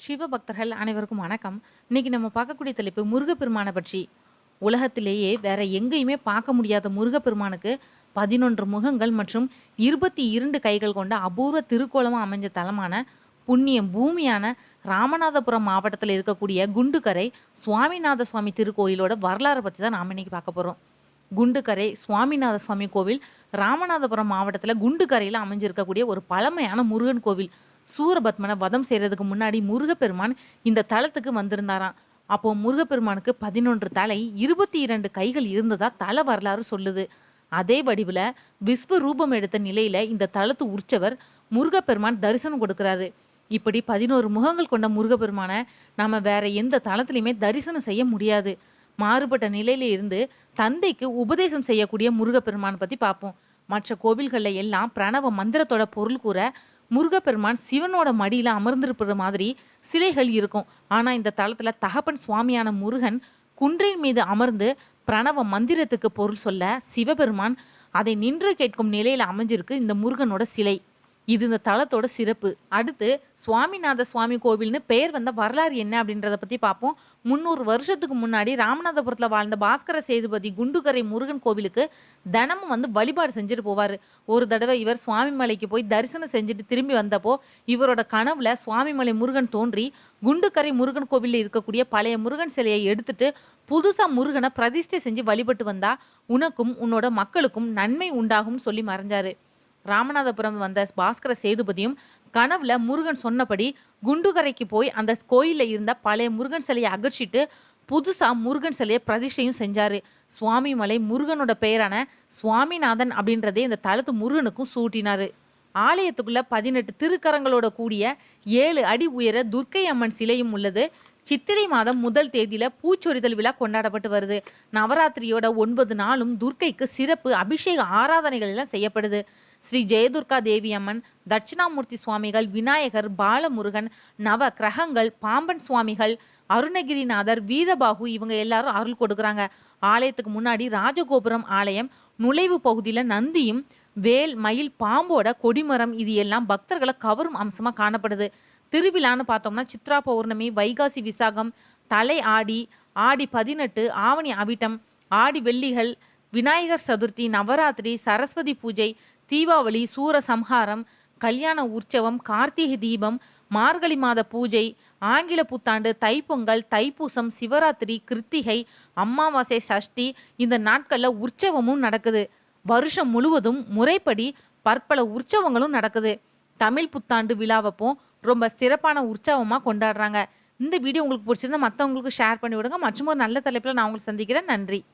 சிவபக்தர்கள் அனைவருக்கும் வணக்கம். இன்னைக்கு நம்ம பார்க்கக்கூடிய தலைப்பு முருகப்பெருமானை பற்றி. உலகத்திலேயே வேற எங்கேயுமே பார்க்க முடியாத முருகப்பெருமானுக்கு பதினொன்று முகங்கள் மற்றும் இருபத்தி இரண்டு கைகள் கொண்ட அபூர்வ திருக்கோலமாக அமைஞ்ச தலமான புண்ணிய பூமியான ராமநாதபுரம் மாவட்டத்தில் இருக்கக்கூடிய குண்டுக்கரை சுவாமிநாத சுவாமி திருக்கோயிலோட வரலாறை பற்றி தான் நாம் இன்னைக்கு பார்க்க போகிறோம் குண்டுக்கரை சுவாமிநாத சுவாமி கோவில் ராமநாதபுரம் மாவட்டத்தில் குண்டுக்கரையில் அமைஞ்சிருக்கக்கூடிய ஒரு பழமையான முருகன் கோவில். சூரபத்மனை வதம் செய்கிறதுக்கு முன்னாடி முருகப்பெருமான் இந்த தளத்துக்கு வந்திருந்தாராம். அப்போ முருகப்பெருமானுக்கு பதினொன்று தலை இருபத்தி இரண்டு கைகள் இருந்ததா தல வரலாறு சொல்லுது. அதே வடிவில் விஸ்வரூபம் எடுத்த நிலையில இந்த தளத்து உற்சவர் முருகப்பெருமான் தரிசனம் கொடுக்கிறாரு. இப்படி பதினோரு முகங்கள் கொண்ட முருகப்பெருமானை நாம் வேற எந்த தளத்துலையுமே தரிசனம் செய்ய முடியாது. மாறுபட்ட நிலையில இருந்து தந்தைக்கு உபதேசம் செய்யக்கூடிய முருகப்பெருமான் பற்றி பார்ப்போம். மற்ற கோவில்களில் எல்லாம் பிரணவ மந்திரத்தோட பொருள் கூற முருகப்பெருமான் சிவனோட மடியில் அமர்ந்திருப்பது மாதிரி சிலைகள் இருக்கும். ஆனால் இந்த தளத்தில் தகப்பன் சுவாமியான முருகன் குன்றின் மீது அமர்ந்து பிரணவ மந்திரத்துக்கு பொருள் சொல்ல சிவபெருமான் அதை நின்று கேட்கும் நிலையில் அமைஞ்சிருக்கு இந்த முருகனோட சிலை. இது இந்த தளத்தோட சிறப்பு. அடுத்து சுவாமிநாத சுவாமி கோவில்னு பெயர் வந்த வரலாறு என்ன அப்படின்றத பத்தி பார்ப்போம் முந்நூறு வருஷத்துக்கு முன்னாடி ராமநாதபுரத்தில் வாழ்ந்த பாஸ்கர சேதுபதி குண்டுகரை முருகன் கோவிலுக்கு தினமும் வந்து வழிபாடு செஞ்சுட்டு போவார். ஒரு தடவை இவர் சுவாமி மலைக்கு போய் தரிசனம் செஞ்சுட்டு திரும்பி வந்தப்போ இவரோட கனவுல சுவாமிமலை முருகன் தோன்றி குண்டுக்கரை முருகன் கோவிலில் இருக்கக்கூடிய பழைய முருகன் சிலையை எடுத்துட்டு புதுசாக முருகனை பிரதிஷ்டை செஞ்சு வழிபட்டு வந்தா உனக்கும் உன்னோட மக்களுக்கும் நன்மை உண்டாகும் சொல்லி மறைஞ்சாரு. ராமநாதபுரம் வந்த பாஸ்கர சேதுபதியும் கனவுல முருகன் சொன்னபடி குண்டுகரைக்கு போய் அந்த கோயிலில் இருந்த பழைய முருகன் சிலையை அகற்றிட்டு புதுசாக முருகன் சிலையை பிரதிஷ்டையும் செஞ்சார். சுவாமிமலை முருகனோட பெயரான சுவாமிநாதன் அப்படின்றதே இந்த தளத்து முருகனுக்கும் சூட்டினார். ஆலயத்துக்குள்ள பதினெட்டு திருக்கரங்களோட கூடிய ஏழு அடி உயர துர்க்கை அம்மன் சிலையும் உள்ளது. சித்திரை மாதம் முதல் தேதியில பூச்சொரிதல் விழா கொண்டாடப்பட்டு வருது. நவராத்திரியோட ஒன்பது நாளும் துர்க்கைக்கு சிறப்பு அபிஷேக ஆராதனைகள் எல்லாம் செய்யப்படுது. ஸ்ரீ ஜெயதுர்கா தேவி அம்மன் தட்சிணாமூர்த்தி சுவாமிகள் விநாயகர் பாலமுருகன் நவ கிரகங்கள் பாம்பன் சுவாமிகள் அருணகிரிநாதர் வீரபாகு இவங்க எல்லாரும் அருள் கொடுக்குறாங்க. ஆலயத்துக்கு முன்னாடி ராஜகோபுரம் ஆலயம் நுழைவு பகுதியில் நந்தியும் வேல் மயில் பாம்போட கொடிமரம் இது எல்லாம் பக்தர்களை கவரும் அம்சமாக காணப்படுது. திருவிழான்னு பார்த்தோம்னா சித்ரா பௌர்ணமி வைகாசி விசாகம் தலை ஆடி ஆடி பதினெட்டு ஆவணி அவிட்டம் ஆடி வெள்ளிகள் விநாயகர் சதுர்த்தி நவராத்திரி சரஸ்வதி பூஜை தீபாவளி சூரசம்ஹாரம் கல்யாண உற்சவம் கார்த்திகை தீபம் மார்கழி மாத பூஜை ஆங்கில புத்தாண்டு தைப்பொங்கல் தைப்பூசம் சிவராத்திரி கிருத்திகை அமாவாசை சஷ்டி இந்த நாட்களில் உற்சவமும் நடக்குது. வருஷம் முழுவதும் முறைப்படி பற்பல உற்சவங்களும் நடக்குது. தமிழ் புத்தாண்டு விழாவப்போ ரொம்ப சிறப்பான உற்சவமாக கொண்டாடுறாங்க. இந்த வீடியோ உங்களுக்கு பிடிச்சிருந்தா மற்றவங்களுக்கு ஷேர் பண்ணி விடுங்க. மற்றும் ஒரு நல்ல தலைப்பில் நான் உங்களுக்கு சந்திக்கிறேன். நன்றி.